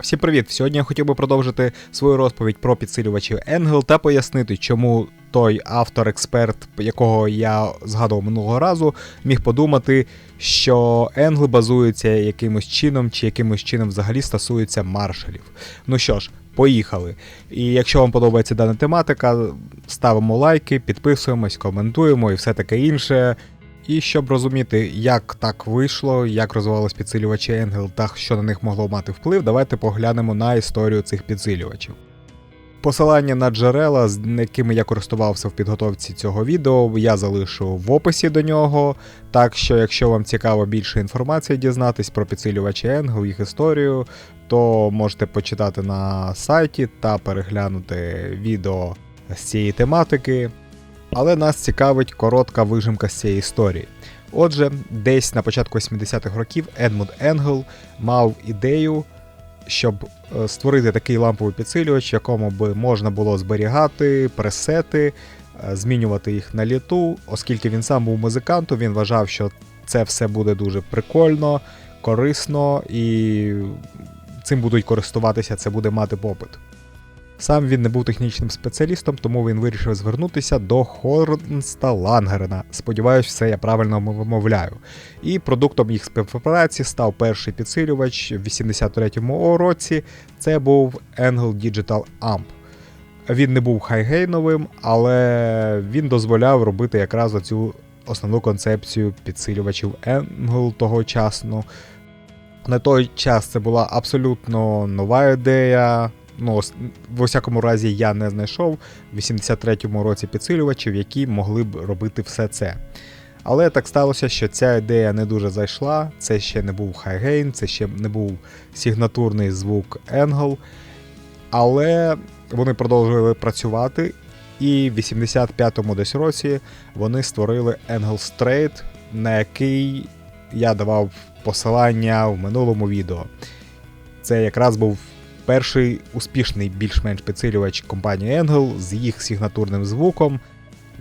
Всім привіт! Сьогодні я хотів би продовжити свою розповідь про підсилювачі Енгел та пояснити, чому той автор-експерт, якого я згадував минулого разу, міг подумати, що Енгли базуються якимось чином, чи якимось чином взагалі стосуються маршалів. Ну що ж, поїхали. І якщо вам подобається дана тематика, ставимо лайки, підписуємось, коментуємо і все таке інше. І щоб розуміти, як так вийшло, як розвивались підсилювачі Енгел та що на них могло мати вплив, давайте поглянемо на історію цих підсилювачів. Посилання на джерела, з якими я користувався в підготовці цього відео, я залишу в описі до нього. Так що, якщо вам цікаво більше інформації дізнатись про підсилювачі Енгел, їх історію, то можете почитати на сайті та переглянути відео з цієї тематики. Але нас цікавить коротка вижимка з цієї історії. Отже, десь на початку 80-х років Едмунд Енгел мав ідею, щоб е, створити такий ламповий підсилювач, якому би можна було зберігати пресети, е, змінювати їх на літу. Оскільки він сам був музикантом, він вважав, що це все буде дуже прикольно, корисно і цим будуть користуватися, це буде мати попит. Сам він не був технічним спеціалістом, тому він вирішив звернутися до Хорнста Лангерена. Сподіваюсь, все я правильно вимовляю. І продуктом їх співпраці став перший підсилювач в 83-му році. Це був Angle Digital Amp. Він не був хайгейновим, але він дозволяв робити якраз оцю основну концепцію підсилювачів Angle тогочасну. На той час це була абсолютно нова ідея. Ну, в усякому разі, я не знайшов в 83-му році підсилювачів, які могли б робити все це. Але так сталося, що ця ідея не дуже зайшла. Це ще не був хайгейн, це ще не був сигнатурний звук Angle. Але вони продовжували працювати, і в 85-му десь році вони створили Angle Straight, на який я давав посилання в минулому відео. Це якраз був перший успішний більш-менш підсилювач компанії Angle з їх сигнатурним звуком.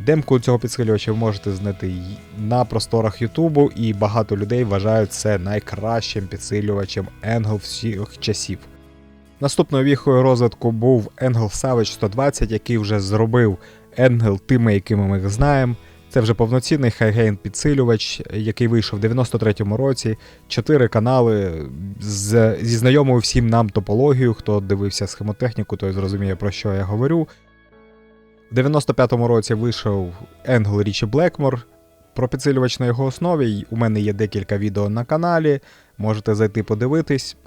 Демку цього підсилювача ви можете знайти на просторах Ютубу, і багато людей вважають це найкращим підсилювачем Angle всіх часів. Наступною віхою розвитку був Angle Savage 120, який вже зробив Angle тими, якими ми їх знаємо. Це вже повноцінний хайгейн підсилювач, який вийшов в 93-му році. Чотири канали з, зі знайомою всім нам топологією. Хто дивився схемотехніку, той зрозуміє, про що я говорю. В 95-му році вийшов Angle Річі Blackmore. Про підсилювач на його основі. У мене є декілька відео на каналі, можете зайти подивитись.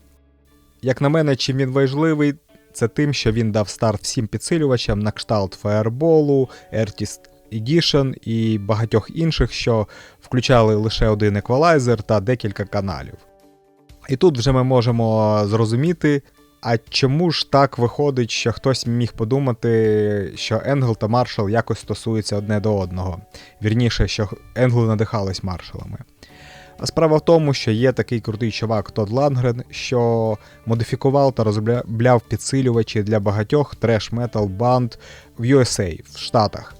Як на мене, чим він важливий, це тим, що він дав старт всім підсилювачам на кшталт Artist Edition і багатьох інших, що включали лише один еквалайзер та декілька каналів. І тут вже ми можемо зрозуміти, а чому ж так виходить, що хтось міг подумати, що Енгл та Маршал якось стосуються одне до одного. Вірніше, що Енгли надихались маршалами. А справа в тому, що є такий крутий чувак Тодд Лангрен, що модифікував та розробляв підсилювачі для багатьох треш-метал банд в USA, в Штатах.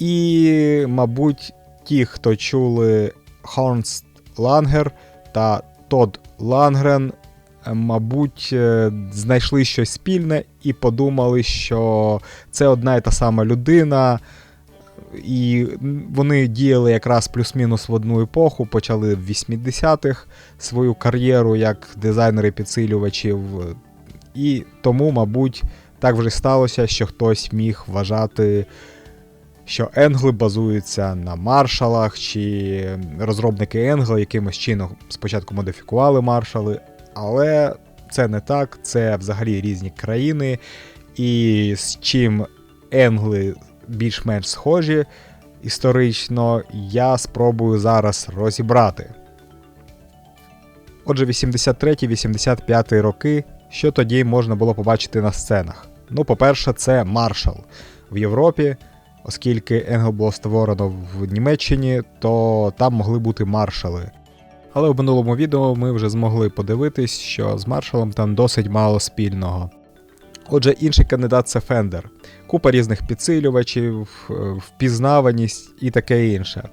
І, мабуть, ті, хто чули Хорнст Лангер та Тодд Лангрен, мабуть, е, знайшли щось спільне і подумали, що це одна і та сама людина. І вони діяли якраз плюс-мінус в одну епоху, почали в 80-х свою кар'єру як дизайнери підсилювачів. І тому, мабуть, так вже сталося, що хтось міг вважати що Енгли базуються на маршалах, чи розробники Енгли якимось чином спочатку модифікували маршали, але це не так, це взагалі різні країни, і з чим Енгли більш-менш схожі історично, я спробую зараз розібрати. Отже, 83-85 роки, що тоді можна було побачити на сценах? Ну, по-перше, це маршал в Європі оскільки Енгел було створено в Німеччині, то там могли бути маршали. Але в минулому відео ми вже змогли подивитись, що з маршалом там досить мало спільного. Отже, інший кандидат це Fender. Купа різних підсилювачів, е, впізнаваність і таке інше.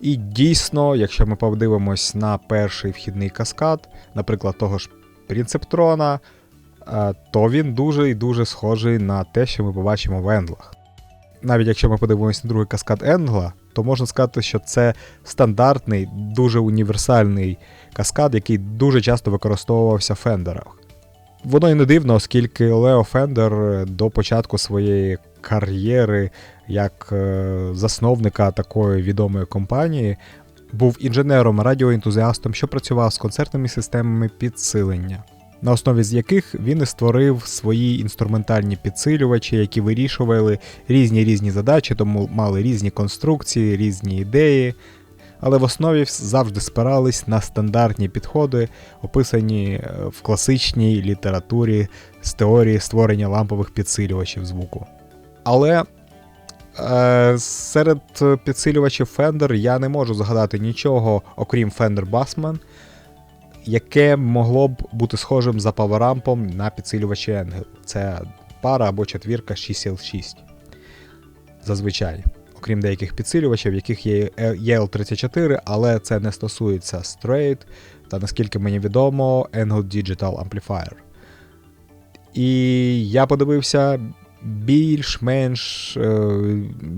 І дійсно, якщо ми подивимось на перший вхідний каскад, наприклад, того ж Принцептрона, е, то він дуже і дуже схожий на те, що ми побачимо в Енглах. Навіть якщо ми подивимося на другий каскад Енгла, то можна сказати, що це стандартний, дуже універсальний каскад, який дуже часто використовувався в Фендерах. Воно і не дивно, оскільки Лео Фендер до початку своєї кар'єри як е, засновника такої відомої компанії був інженером радіоентузіастом, що працював з концертними системами підсилення, на основі з яких він і створив свої інструментальні підсилювачі, які вирішували різні різні задачі, тому мали різні конструкції, різні ідеї. Але в основі завжди спирались на стандартні підходи, описані е, в класичній літературі з теорії створення лампових підсилювачів звуку. Але е, серед підсилювачів Fender я не можу згадати нічого, окрім Fender Bassman, яке могло б бути схожим за паверампом на підсилювачі Engel. Це пара або четвірка 6L6. Зазвичай. Окрім деяких підсилювачів, в яких є EL34, але це не стосується Straight та, наскільки мені відомо, Engel Digital Amplifier. І я подивився більш-менш е,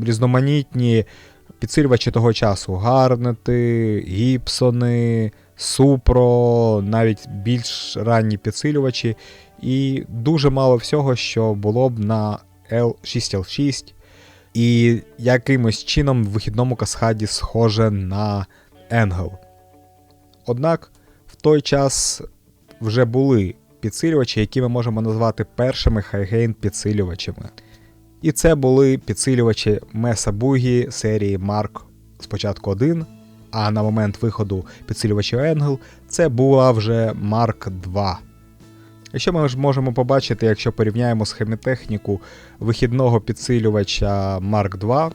різноманітні підсилювачі того часу: гарнети, гіпсони, супро, навіть більш ранні підсилювачі, і дуже мало всього, що було б на L6L6. І якимось чином в вихідному каскаді схоже на Engel. Однак в той час вже були підсилювачі, які ми можемо назвати першими хайгейн підсилювачами. І це були підсилювачі Mesa Boogie серії Mark спочатку 1, а на момент виходу підсилювачів Engel це була вже Mark 2. Якщо ми ж можемо побачити, якщо порівняємо схемотехніку вихідного підсилювача Mark 2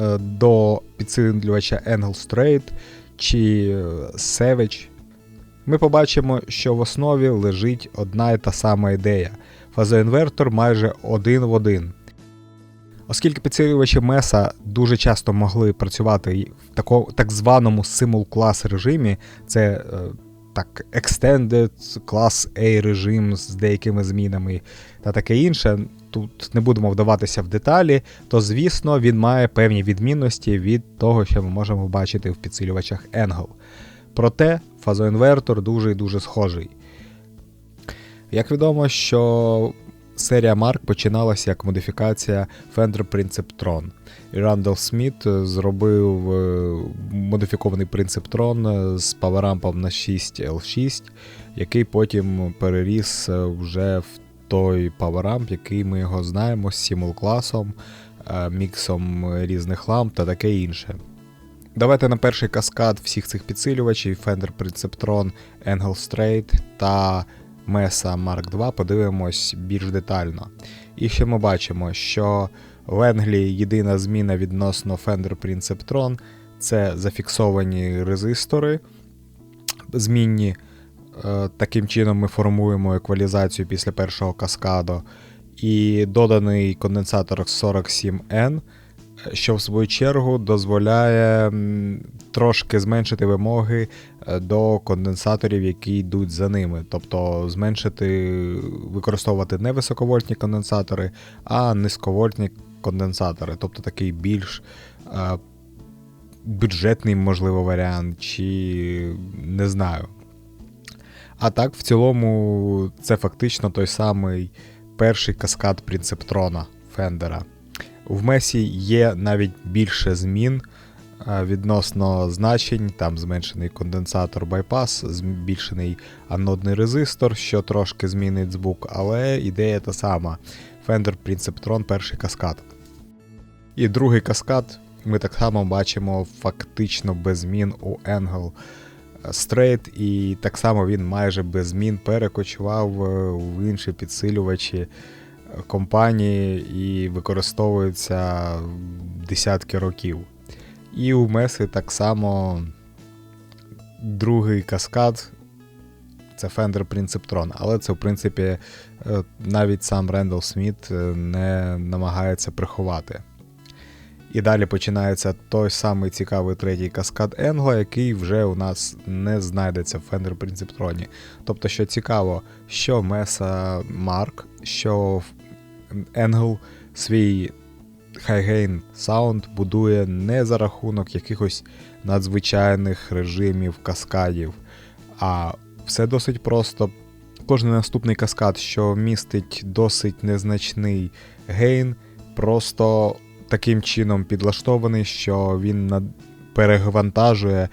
е, до підсилювача Engel Straight чи е, Savage, ми побачимо, що в основі лежить одна і та сама ідея. Фазоінвертор майже один в один. Оскільки підсилювачі Меса дуже часто могли працювати в тако, так званому simul-клас режимі, це е, так, Extended клас A режим з деякими змінами та таке інше, тут не будемо вдаватися в деталі, то звісно він має певні відмінності від того, що ми можемо бачити в підсилювачах Engel. Проте фазоінвертор дуже і дуже схожий. Як відомо, що серія Mark починалася як модифікація Fender Principtron. І Рандall Сміт зробив е, модифікований Principtron з паверампом на 6L6, який потім переріс е, вже в той паверамп, який ми його знаємо з сімул класом, е, міксом різних ламп та таке інше. Давайте на перший каскад всіх цих підсилювачів Fender Principtron, Engel Straight та Mesa Mark II подивимось більш детально. І ще ми бачимо, що в Енглі єдина зміна відносно Fender Principtron це зафіксовані резистори змінні. Е, таким чином ми формуємо еквалізацію після першого каскаду. І доданий конденсатор 47N що в свою чергу дозволяє трошки зменшити вимоги е, до конденсаторів, які йдуть за ними. Тобто зменшити, використовувати не високовольтні конденсатори, а низьковольтні конденсатори, тобто такий більш е, бюджетний, можливо, варіант, чи не знаю. А так, в цілому, це фактично той самий перший каскад принцептрона Фендера. В Месі є навіть більше змін відносно значень, там зменшений конденсатор байпас, збільшений анодний резистор, що трошки змінить звук, але ідея та сама. Fender Principtron перший каскад. І другий каскад ми так само бачимо фактично без змін у Angle Straight, і так само він майже без змін перекочував е, в інші підсилювачі компанії і використовується десятки років. І у Меси так само другий каскад це Fender Principtron, але це, в принципі, е, навіть сам Рендал Сміт е, не намагається приховати. І далі починається той самий цікавий третій каскад Енгла, який вже у нас не знайдеться в Fender Principtron. Тобто, що цікаво, що Меса Марк, що Енгл свій High-Gain Sound будує не за рахунок якихось надзвичайних режимів каскадів, а все досить просто. Кожен наступний каскад, що містить досить незначний гейн, просто таким чином підлаштований, що він над... перевантажує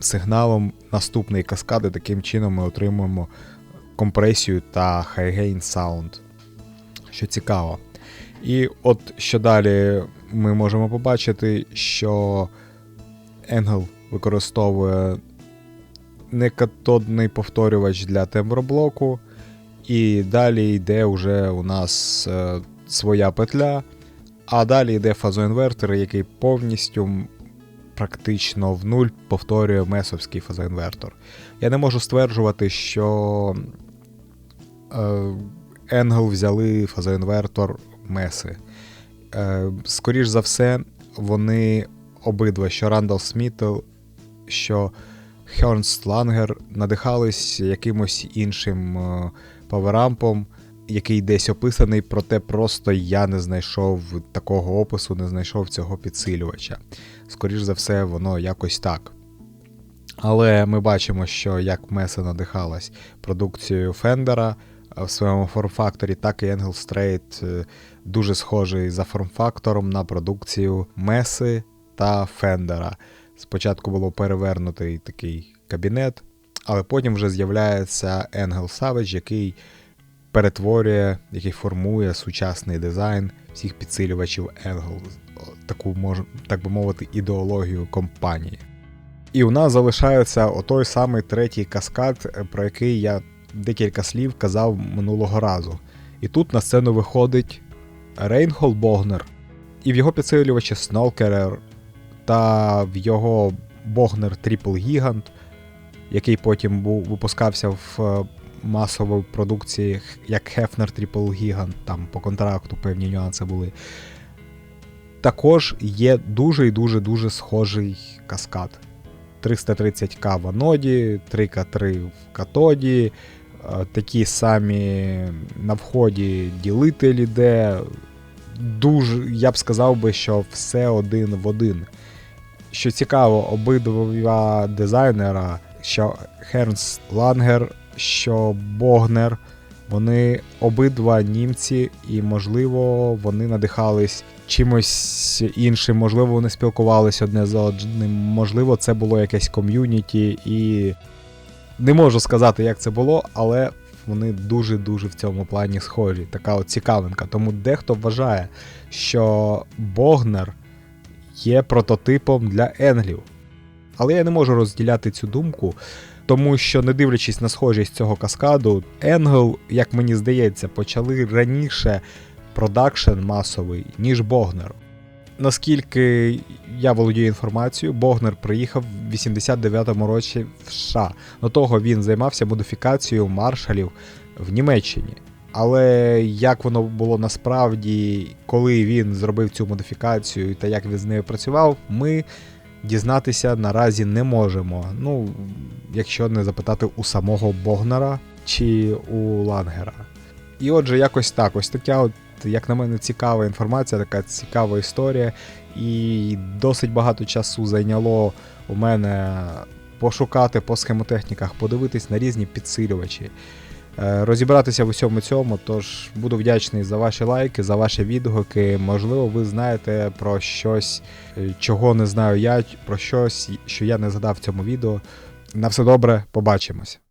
сигналом наступний каскад, і таким чином ми отримуємо компресію та high-gain sound. Що цікаво. І от що далі ми можемо побачити, що Engel використовує некатодний повторювач для темброблоку, і далі йде вже у нас е, своя петля, а далі йде фазоінвертор, який повністю практично в нуль повторює месовський фазоінвертор. Я не можу стверджувати, що е, Енгел взяли фазоінвертор Меси. Е, скоріш за все, вони обидва, що Рандал Смітл, що Хернст Лангер надихались якимось іншим е, паверампом, який десь описаний, проте просто я не знайшов такого опису, не знайшов цього підсилювача. Скоріш за все, воно якось так. Але ми бачимо, що як Меса надихалась продукцією Фендера в своєму форм-факторі, так і Engel Strait е, дуже схожий за форм-фактором на продукцію Меси та Фендера. Спочатку було перевернутий такий кабінет, але потім вже з'являється Engel Savage, який перетворює, який формує сучасний дизайн всіх підсилювачів Engel, таку, так би мовити, ідеологію компанії. І у нас залишається отой самий третій каскад, про який я декілька слів казав минулого разу. І тут на сцену виходить Рейнхол Богнер, і в його підсилювачі Снолкерер, та в його Богнер Triple Gigant, який потім був випускався в е, масовій продукції як Hefner Triple Gigant, там по контракту певні нюанси були. Також є дуже і дуже дуже схожий каскад. 330к в аноді, 3К3 в катоді, такі самі на вході ділителі, де дуже, я б сказав би, що все один в один. Що цікаво, обидва дизайнера, що Хернс Лангер, що Богнер, вони обидва німці, і, можливо, вони надихались чимось іншим, можливо, вони спілкувалися одне з одним, можливо, це було якесь ком'юніті, і не можу сказати, як це було, але вони дуже-дуже в цьому плані схожі. Така от цікавинка. Тому дехто вважає, що Богнер є прототипом для енглів. Але я не можу розділяти цю думку, тому що, не дивлячись на схожість цього каскаду, Енгел, як мені здається, почали раніше продакшн масовий, ніж Богнер. Наскільки я володію інформацією, Богнер приїхав в 89-му році в США. До того він займався модифікацією маршалів в Німеччині. Але як воно було насправді, коли він зробив цю модифікацію та як він з нею працював, ми дізнатися наразі не можемо. Ну, якщо не запитати у самого Богнера чи у Лангера. І отже, якось так, ось така, от, як на мене, цікава інформація, така цікава історія. І досить багато часу зайняло у мене пошукати по схемотехніках, подивитись на різні підсилювачі. Е, розібратися в усьому цьому, тож буду вдячний за ваші лайки, за ваші відгуки. Можливо, ви знаєте про щось, е, чого не знаю я, про щось, що я не згадав в цьому відео. На все добре, побачимось.